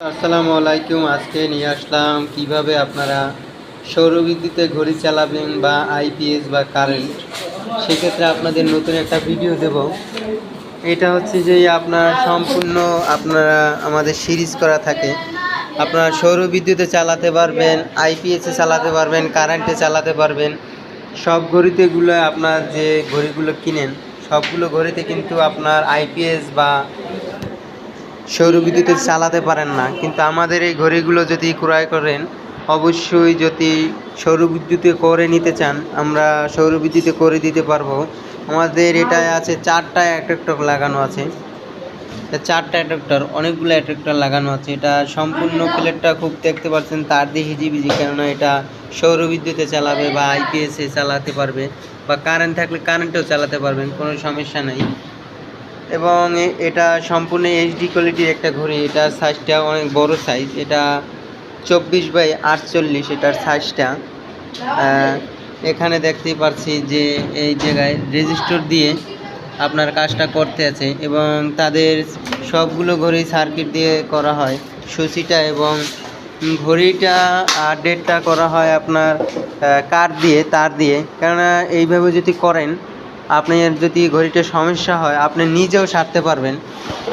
আসসালামু আলাইকুম, আজকে নিয়ে আসলাম কীভাবে আপনারা সৌরবিদ্যুতে ঘড়ি চালাবেন বা আইপিএস বা কারেন্ট। সেক্ষেত্রে আপনাদের নতুন একটা ভিডিও দেব। এটা হচ্ছে যে আপনার সম্পূর্ণ আপনারা আমাদের সিরিজ করা থাকে। আপনারা সৌরবিদ্যুতে চালাতে পারবেন, আইপিএসে চালাতে পারবেন, কারেন্টে চালাতে পারবেন। সব ঘড়িতেগুলো আপনার যে ঘড়িগুলো কিনেন, সবগুলো ঘড়িতে কিন্তু আপনার আইপিএস বা সৌরবিদ্যুতে চালাতে পারেন না। কিন্তু আমাদের এই ঘড়িগুলো যদি ক্রয় করেন, অবশ্যই যদি সৌরবিদ্যুতে করে নিতে চান, আমরা সৌরবিদ্যুতে করে দিতে পারব। আমাদের এটায় আছে চারটা অ্যাট্রাক্টর লাগানো আছে। চারটা অ্যাট্রাক্টর অনেকগুলো অ্যাট্রাক্টর লাগানো আছে। এটা সম্পূর্ণ প্লেটটা খুব দেখতে পাচ্ছেন, তার দিয়ে হিজিবিজি, কেননা এটা সৌরবিদ্যুতে চালাবে বা আইপিএসে চালাতে পারবে বা কারেন্ট থাকলে কারেন্টেও চালাতে পারবেন, কোনো সমস্যা নেই। এবং এটা সম্পূর্ণ এইচডি কোয়ালিটির একটা ঘড়ি। এটার সাইজটা অনেক বড় সাইজ এটা চব্বিশ বাই আটচল্লিশ এটার সাইজটা এখানে দেখতেই পাচ্ছি যে এই জায়গায় রেজিস্টার দিয়ে আপনার কাজটা করতে আছে এবং তাদের সবগুলো ঘড়ি সার্কিট দিয়ে করা হয়। সুচিটা এবং ঘড়িটা আর ডেটটা করা হয় আপনার কার দিয়ে, তার দিয়ে। কেননা এইভাবে যদি করেন আপনার যদি ঘড়িটা সমস্যা হয়, আপনি নিজেও সারতে পারবেন।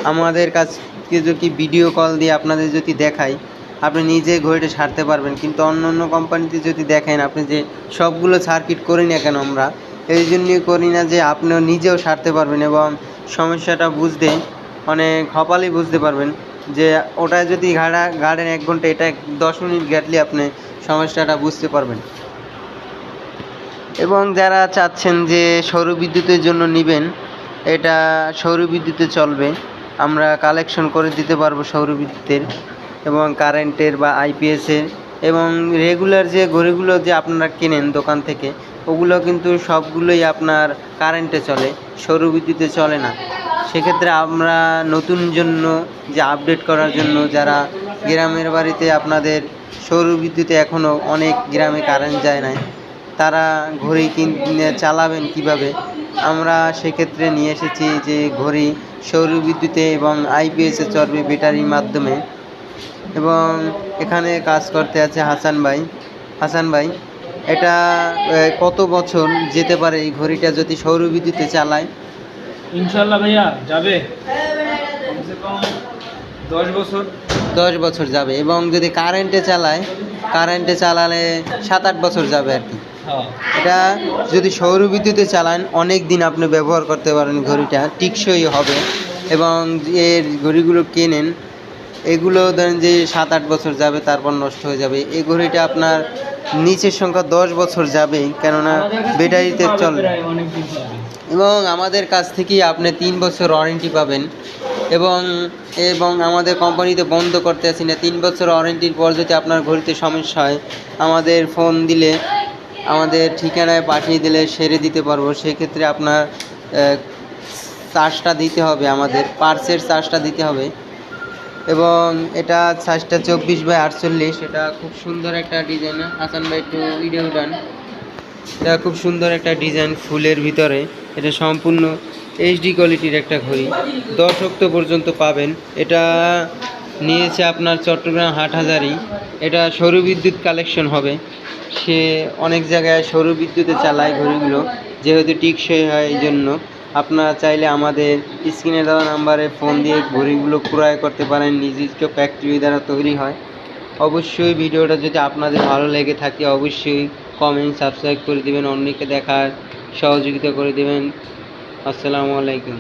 আমাদের কাছকে যদি ভিডিও কল দিয়ে আপনাদের যদি দেখাই, আপনি নিজে ঘড়িটা সারতে পারবেন। কিন্তু অন্য অন্য কোম্পানিতে যদি দেখেন, আপনি যে সবগুলো সার্কিট করি না কেন আমরা, এই জন্যই করি না যে আপনিও নিজেও সারতে পারবেন এবং সমস্যাটা বুঝতে, অনেক হপালেই বুঝতে পারবেন যে ওটা যদি ঘাড়া গাড়েন এক ঘণ্টা, এটা দশ মিনিট ঘাটলে আপনি সমস্যাটা বুঝতে পারবেন। এবং যারা চাচ্ছেন যে সৌরবিদ্যুতের জন্য নেবেন, এটা সৌরবিদ্যুতে চলবে। আমরা কালেকশন করে দিতে পারব সৌরবিদ্যুতের এবং কারেন্টের বা আইপিএসের এবং রেগুলার যে ঘড়িগুলো যে আপনারা কেনেন দোকান থেকে, ওগুলো কিন্তু সবগুলোই আপনার কারেন্টে চলে সৌরবিদ্যুতে চলে না। সেক্ষেত্রে আমরা নতুন জন্য যে আপডেট করার জন্য যারা গ্রামের বাড়িতে আপনাদের সৌরবিদ্যুতে এখনও অনেক গ্রামে কারেন্ট যায় না তারা ঘড়ি কিনে চালাবেন কীভাবে? আমরা সেক্ষেত্রে নিয়ে এসেছি যে ঘড়ি সৌরবিদ্যুতে এবং আইপিএসে চলবে ব্যাটারির মাধ্যমে। এবং এখানে কাজ করতে আছে হাসান ভাই। হাসান ভাই এটা কত বছর যেতে পারে এই ঘড়িটা যদি সৌরবিদ্যুতে চালায়? ইনশাল্লাহ ভাইয়া যাবে। দশ বছর। দশ বছর যাবে এবং যদি কারেন্টে চালায় কারেন্টে চালালে সাত আট বছর যাবে আর কি। এটা যদি সৌর বিদ্যুতে চালান অনেক দিন আপনি ব্যবহার করতে পারেন ঘড়িটা টিকসই হবে। এবং এর ঘড়িগুলো কেনেন এগুলো ধরেন যে সাত আট বছর যাবে তারপর নষ্ট হয়ে যাবে। এই ঘড়িটা আপনার নিচের সংখ্যা দশ বছর যাবে কেননা ব্যাটারিতে চলবে যাবে। এবং আমাদের কাছ থেকেই আপনি তিন বছর ওয়ারেন্টি পাবেন। এবং এবং আমাদের কোম্পানিতে বন্ধ করতে আসি না। তিন বছর ওয়ারেন্টির পর যদি আপনার ঘড়িতে সমস্যা হয় আমাদের ফোন দিলে আমাদের ঠিকানায় পাঠিয়ে দিলে সেরে দিতে পারব। সেক্ষেত্রে আপনার চার্জটা দিতে হবে আমাদের, পার্সের চার্জটা দিতে হবে। এবং এটা সাইজটা চব্বিশ বাই আটচল্লিশ, এটা খুব সুন্দর একটা ডিজাইন, হাসান ভাই একটু ভিডিও ডান এটা খুব সুন্দর একটা ডিজাইন ফুলের ভিতরে, এটা সম্পূর্ণ এইচডি কোয়ালিটির একটা ঘড়ি। দশ অক্টো পর্যন্ত পাবেন। এটা নিয়েছে আপনার চট্টগ্রাম হাটহাজারি। এটা সৌরবিদ্যুৎ কালেকশন হবে। সে অনেক জায়গায় সৌরবিদ্যুতে চালায় ঘড়িগুলো, যেহেতু টিকসই হয় এই জন্য। আপনারা চাইলে আমাদের স্ক্রিনে দেওয়া নাম্বারে ফোন দিয়ে ঘড়িগুলো ক্রয় করতে পারেন। নির্দিষ্ট ফ্যাক্টরি দ্বারা তৈরি হয়। অবশ্যই ভিডিওটা যদি আপনাদের ভালো লেগে থাকে, অবশ্যই কমেন্ট সাবস্ক্রাইব করে দেবেন। অন্যকে দেখার সহযোগিতা করে দেবেন। আসসালামু আলাইকুম।